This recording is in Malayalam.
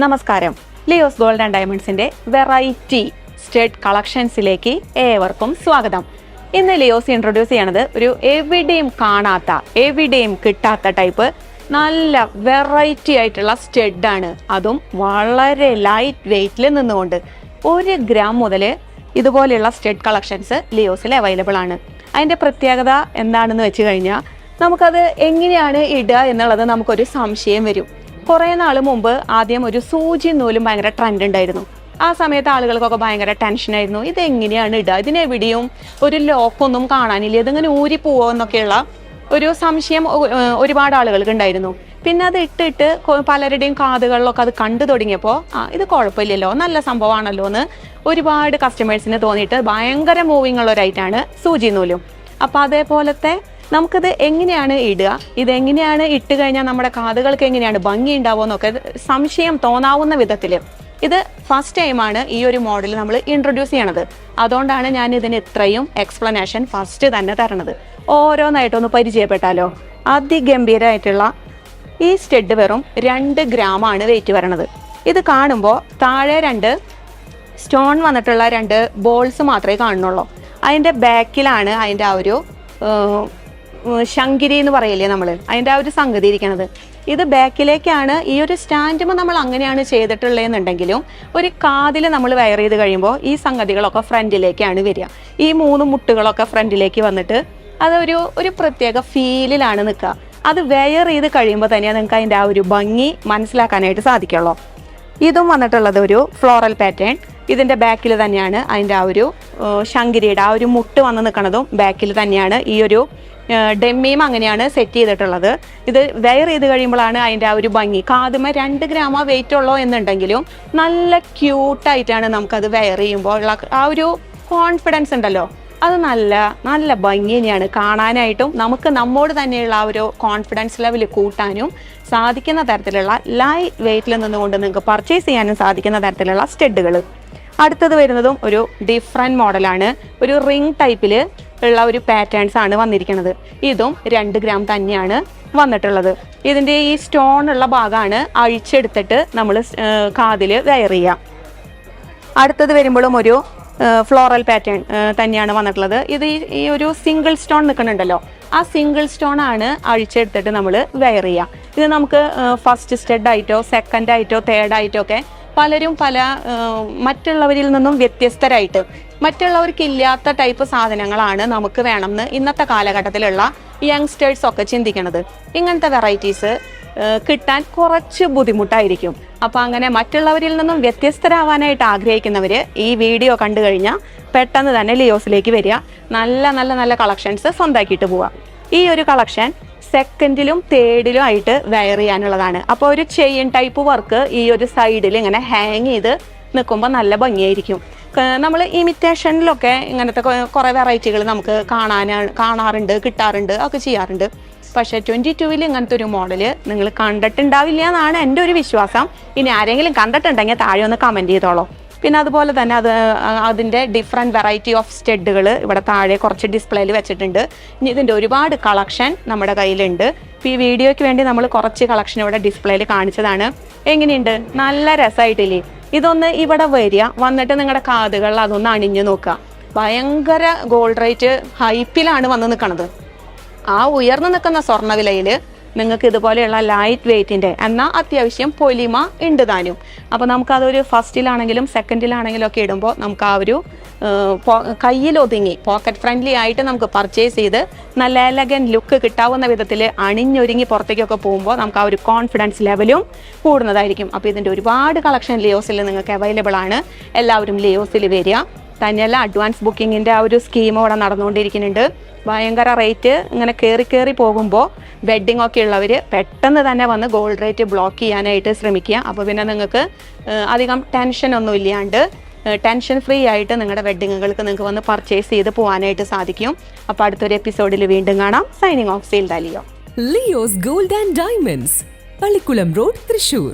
നമസ്കാരം. ലിയോസ് ഗോൾഡ് ആൻഡ് ഡയമണ്ട്സിന്റെ വെറൈറ്റി സ്റ്റഡ് കളക്ഷൻസിലേക്ക് ഏവർക്കും സ്വാഗതം. ഇന്ന് ലിയോസ് ഇൻട്രൊഡ്യൂസ് ചെയ്യണത് ഒരു എവിടെയും കാണാത്ത എവിടെയും കിട്ടാത്ത ടൈപ്പ് നല്ല വെറൈറ്റി ആയിട്ടുള്ള സ്റ്റഡാണ് അതും വളരെ ലൈറ്റ് വെയിറ്റിൽ നിന്നുകൊണ്ട് ഒരു ഗ്രാം മുതൽ ഇതുപോലെയുള്ള സ്റ്റഡ് കളക്ഷൻസ് ലിയോസിൽ അവൈലബിൾ ആണ്. അതിന്റെ പ്രത്യേകത എന്താണെന്ന് വെച്ച് കഴിഞ്ഞാൽ നമുക്കത് എങ്ങനെയാണ് ഇടുക എന്നുള്ളത് നമുക്കൊരു സംശയം വരും. കുറേ നാൾ മുമ്പ് ആദ്യം ഒരു സൂചി നൂലും ഭയങ്കര ട്രെൻഡ് ഉണ്ടായിരുന്നു. ആ സമയത്ത് ആളുകൾക്കൊക്കെ ഭയങ്കര ടെൻഷനായിരുന്നു ഇതെങ്ങനെയാണ് ഇടുക? ഇതിനെവിടെയും ഒരു ലോക്കൊന്നും കാണാനില്ല. ഇതിങ്ങനെ ഊരി പോവോ എന്നൊക്കെയുള്ള ഒരു സംശയം ഒരുപാട് ആളുകൾക്ക് ഉണ്ടായിരുന്നു. പിന്നെ അത് ഇട്ടിട്ട് പലരുടെയും കാതുകളിലൊക്കെ അത് കണ്ടു തുടങ്ങിയപ്പോൾ ആ ഇത് കുഴപ്പമില്ലല്ലോ നല്ല സംഭവമാണല്ലോ എന്ന് ഒരുപാട് കസ്റ്റമേഴ്സിന് തോന്നിയിട്ട് ഭയങ്കര മൂവിങ് ഉള്ള ഒരു ഐറ്റാണ് സൂചി നൂലും. അപ്പോൾ അതേപോലത്തെ നമുക്കിത് എങ്ങനെയാണ് ഇടുക? ഇതെങ്ങനെയാണ് ഇട്ട് കഴിഞ്ഞാൽ നമ്മുടെ കാതുകൾക്ക് എങ്ങനെയാണ് ഭംഗി ഉണ്ടാവുക എന്നൊക്കെ സംശയം തോന്നാവുന്ന വിധത്തിൽ ഇത് ഫസ്റ്റ് ടൈമാണ് ഈ ഒരു മോഡൽ നമ്മൾ ഇൻട്രൊഡ്യൂസ് ചെയ്യണത്. അതുകൊണ്ടാണ് ഞാൻ ഇതിന് ഇത്രയും എക്സ്പ്ലനേഷൻ ഫസ്റ്റ് തന്നെ തരണത്. ഓരോന്നായിട്ടൊന്ന് പരിചയപ്പെട്ടാലോ? അതിഗംഭീരമായിട്ടുള്ള ഈ സ്റ്റെഡ് വെറും രണ്ട് ഗ്രാമാണ് വെയിറ്റ് വരണത്. ഇത് കാണുമ്പോൾ താഴെ രണ്ട് സ്റ്റോൺ വന്നിട്ടുള്ള രണ്ട് ബോൾസ് മാത്രമേ കാണുന്നുള്ളൂ. അതിന്റെ ബാക്കിലാണ് അതിന്റെ ആ ഒരു ശങ്കിരി എന്ന് പറയില്ലേ നമ്മൾ അതിന്റെ ആ ഒരു സംഗതി ഇരിക്കണത്. ഇത് ബാക്കിലേക്കാണ് ഈ ഒരു സ്റ്റാൻഡുമ്പോൾ നമ്മൾ അങ്ങനെയാണ് ചെയ്തിട്ടുള്ളതെന്നുണ്ടെങ്കിലും ഒരു കാതിൽ നമ്മൾ വയർ ചെയ്ത് കഴിയുമ്പോൾ ഈ സംഗതികളൊക്കെ ഫ്രണ്ടിലേക്കാണ് വരിക. ഈ മൂന്ന് മുട്ടുകളൊക്കെ ഫ്രണ്ടിലേക്ക് വന്നിട്ട് അതൊരു ഒരു പ്രത്യേക ഫീലിലാണ് നിൽക്കുക. അത് വെയർ ചെയ്ത് കഴിയുമ്പോൾ തന്നെയാണ് നിങ്ങൾക്ക് അതിന്റെ ആ ഒരു ഭംഗി മനസ്സിലാക്കാനായിട്ട് സാധിക്കുള്ളൂ. ഇതും വന്നിട്ടുള്ളത് ഒരു ഫ്ലോറൽ പാറ്റേൺ. ഇതിന്റെ ബാക്കിൽ തന്നെയാണ് അതിന്റെ ആ ഒരു ശങ്കരിയുടെ ആ ഒരു മുട്ട് വന്ന് നിൽക്കുന്നതും ബാക്കിൽ തന്നെയാണ്. ഈ ഒരു ഡെമ്മയും അങ്ങനെയാണ് സെറ്റ് ചെയ്തിട്ടുള്ളത്. ഇത് വെയർ ചെയ്ത് കഴിയുമ്പോഴാണ് അതിന്റെ ആ ഒരു ഭംഗി. കാതുമ രണ്ട് ഗ്രാമ വെയിറ്റ് ഉള്ളോ എന്നുണ്ടെങ്കിലും നല്ല ക്യൂട്ടായിട്ടാണ് നമുക്കത് വെയർ ചെയ്യുമ്പോൾ ഉള്ള ആ ഒരു കോൺഫിഡൻസ് ഉണ്ടല്ലോ. അത് നല്ല നല്ല ഭംഗി തന്നെയാണ്. കാണാനായിട്ടും നമുക്ക് നമ്മോട് തന്നെയുള്ള ആ ഒരു കോൺഫിഡൻസ് ലെവൽ കൂട്ടാനും സാധിക്കുന്ന തരത്തിലുള്ള ലൈ വെയിറ്റിൽ നിന്നുകൊണ്ട് നിങ്ങൾക്ക് പർച്ചേസ് ചെയ്യാനും സാധിക്കുന്ന തരത്തിലുള്ള സ്റ്റെഡുകൾ അടുത്തത് വരുന്നതും ഒരു ഡിഫറെന്റ് മോഡലാണ് ഒരു റിംഗ് ടൈപ്പിൽ ഉള്ള ഒരു പാറ്റേൺസ് ആണ് വന്നിരിക്കുന്നത്. ഇതും രണ്ട് ഗ്രാം തന്നെയാണ് വന്നിട്ടുള്ളത്. ഇതിന്റെ ഈ സ്റ്റോൺ ഉള്ള ഭാഗമാണ് അഴിച്ചെടുത്തിട്ട് നമ്മൾ കാതിൽ വെയർ ചെയ്യാം. അടുത്തത് വരുമ്പോഴും ഒരു ഫ്ലോറൽ പാറ്റേൺ തന്നെയാണ് വന്നിട്ടുള്ളത്. ഇത് ഈ- ഒരു സിംഗിൾ സ്റ്റോൺ നിൽക്കുന്നുണ്ടല്ലോ. ആ സിംഗിൾ സ്റ്റോൺ ആണ് അഴിച്ചെടുത്തിട്ട് നമ്മൾ വെയർ ചെയ്യുക ഇത് നമുക്ക് ഫസ്റ്റ് സ്റ്റെഡ് ആയിട്ടോ സെക്കൻഡ് ആയിട്ടോ തേർഡ് ആയിട്ടോ ഒക്കെ പലരും പല മറ്റുള്ളവരിൽ നിന്നും വ്യത്യസ്തരായിട്ട് മറ്റുള്ളവർക്കില്ലാത്ത ടൈപ്പ് സാധനങ്ങളാണ് നമുക്ക് വേണമെന്ന് ഇന്നത്തെ കാലഘട്ടത്തിലുള്ള യങ്സ്റ്റേഴ്സ് ഒക്കെ ചിന്തിക്കണത്. ഇങ്ങനത്തെ വെറൈറ്റീസ് കിട്ടാൻ കുറച്ച് ബുദ്ധിമുട്ടായിരിക്കും. അപ്പം അങ്ങനെ മറ്റുള്ളവരിൽ നിന്നും വ്യത്യസ്തരാവാനായിട്ട് ആഗ്രഹിക്കുന്നവർ ഈ വീഡിയോ കണ്ടു കഴിഞ്ഞാൽ പെട്ടെന്ന് തന്നെ ലിയോസിലേക്ക് വരിക. നല്ല നല്ല നല്ല കളക്ഷൻസ് സ്വന്തമാക്കിയിട്ട് പോവാം. ഈ ഒരു കളക്ഷൻ സെക്കൻഡിലും തേർഡിലും ആയിട്ട് വെയർ ചെയ്യാനുള്ളതാണ്. അപ്പോൾ ഒരു ചെയിൻ ടൈപ്പ് വർക്ക് ഈ ഒരു സൈഡിൽ ഇങ്ങനെ ഹാങ് ചെയ്ത് നിൽക്കുമ്പോൾ നല്ല ഭംഗിയായിരിക്കും. നമ്മൾ ഇമിറ്റേഷനിലൊക്കെ ഇങ്ങനത്തെ കുറേ വെറൈറ്റികൾ നമുക്ക് കാണാനാണ് കാണാറുണ്ട് കിട്ടാറുണ്ട് ഒക്കെ ചെയ്യാറുണ്ട്. പക്ഷേ ട്വന്റി ടുവിൽ ഇങ്ങനത്തെ ഒരു മോഡൽ നിങ്ങൾ കണ്ടിട്ടുണ്ടാവില്ല എന്നാണ് എന്റെ ഒരു വിശ്വാസം. ഇനി ആരെങ്കിലും കണ്ടിട്ടുണ്ടെങ്കിൽ താഴെ ഒന്ന് കമന്റ് ചെയ്തോളൂ. പിന്നെ അതുപോലെ തന്നെ അത് അതിന്റെ ഡിഫറെന്റ് വെറൈറ്റി ഓഫ് സ്റ്റെഡുകൾ ഇവിടെ താഴെ കുറച്ച് ഡിസ്പ്ലേയിൽ വെച്ചിട്ടുണ്ട്. ഇനി ഇതിന്റെ ഒരുപാട് കളക്ഷൻ നമ്മുടെ കയ്യിലുണ്ട്. ഈ വീഡിയോയ്ക്ക് വേണ്ടി നമ്മൾ കുറച്ച് കളക്ഷൻ ഇവിടെ ഡിസ്പ്ലേയിൽ കാണിച്ചതാണ്. എങ്ങനെയുണ്ട്? നല്ല രസമായിട്ടില്ലേ? ഇതൊന്ന് ഇവിടെ വരിക. വന്നിട്ട് നിങ്ങളുടെ കാതുകളിൽ അതൊന്ന് അണിഞ്ഞു നോക്കുക. ഭയങ്കര ഗോൾഡ് റേറ്റ് ഹൈപ്പിലാണ് വന്ന് നിൽക്കുന്നത് ആ ഉയർന്നു നിൽക്കുന്ന സ്വർണവിലയിൽ നിങ്ങൾക്ക് ഇതുപോലെയുള്ള ലൈറ്റ് വെയ്റ്റിന്റെ എന്നാൽ അത്യാവശ്യം പൊലിമ ഉണ്ട് താനും. അപ്പോൾ നമുക്കതൊരു ഫസ്റ്റിലാണെങ്കിലും സെക്കൻഡിലാണെങ്കിലും ഒക്കെ ഇടുമ്പോൾ നമുക്ക് ആ ഒരു കയ്യിൽ ഒതുങ്ങി പോക്കറ്റ് ഫ്രണ്ട്ലി ആയിട്ട് നമുക്ക് പർച്ചേസ് ചെയ്ത് നല്ല എലഗൻ ലുക്ക് കിട്ടാവുന്ന വിധത്തിൽ അണിഞ്ഞൊരുങ്ങി പുറത്തേക്കൊക്കെ പോകുമ്പോൾ നമുക്ക് ആ ഒരു കോൺഫിഡൻസ് ലെവലും കൂടുന്നതായിരിക്കും. അപ്പോൾ ഇതിന്റെ ഒരുപാട് കളക്ഷൻ ലിയോസിൽ നിങ്ങൾക്ക് അവൈലബിൾ ആണ്. എല്ലാവരും ലിയോസിൽ വരിക. തന്നെയല്ല അഡ്വാൻസ് ബുക്കിങ്ങിന്റെ ആ ഒരു സ്കീം അവിടെ നടന്നുകൊണ്ടിരിക്കുന്നുണ്ട്. ഭയങ്കര റേറ്റ് ഇങ്ങനെ കയറി കയറി പോകുമ്പോൾ വെഡ്ഡിംഗ് ഒക്കെ ഉള്ളവർ പെട്ടെന്ന് തന്നെ വന്ന് ഗോൾഡ് റേറ്റ് ബ്ലോക്ക് ചെയ്യാനായിട്ട് ശ്രമിക്കുക. അപ്പോൾ പിന്നെ നിങ്ങൾക്ക് അധികം ടെൻഷനൊന്നും ഇല്ലാണ്ട് ടെൻഷൻ ഫ്രീ ആയിട്ട് നിങ്ങളുടെ വെഡ്ഡിങ്ങുകൾക്ക് നിങ്ങൾക്ക് വന്ന് പർച്ചേസ് ചെയ്ത് പോകാനായിട്ട് സാധിക്കും. അപ്പോൾ അടുത്തൊരു എപ്പിസോഡിൽ വീണ്ടും കാണാം. സൈനിങ് ഓഫ് സെയിൽ Dalio Leo's gold and diamonds Pallikulam road Thrissur.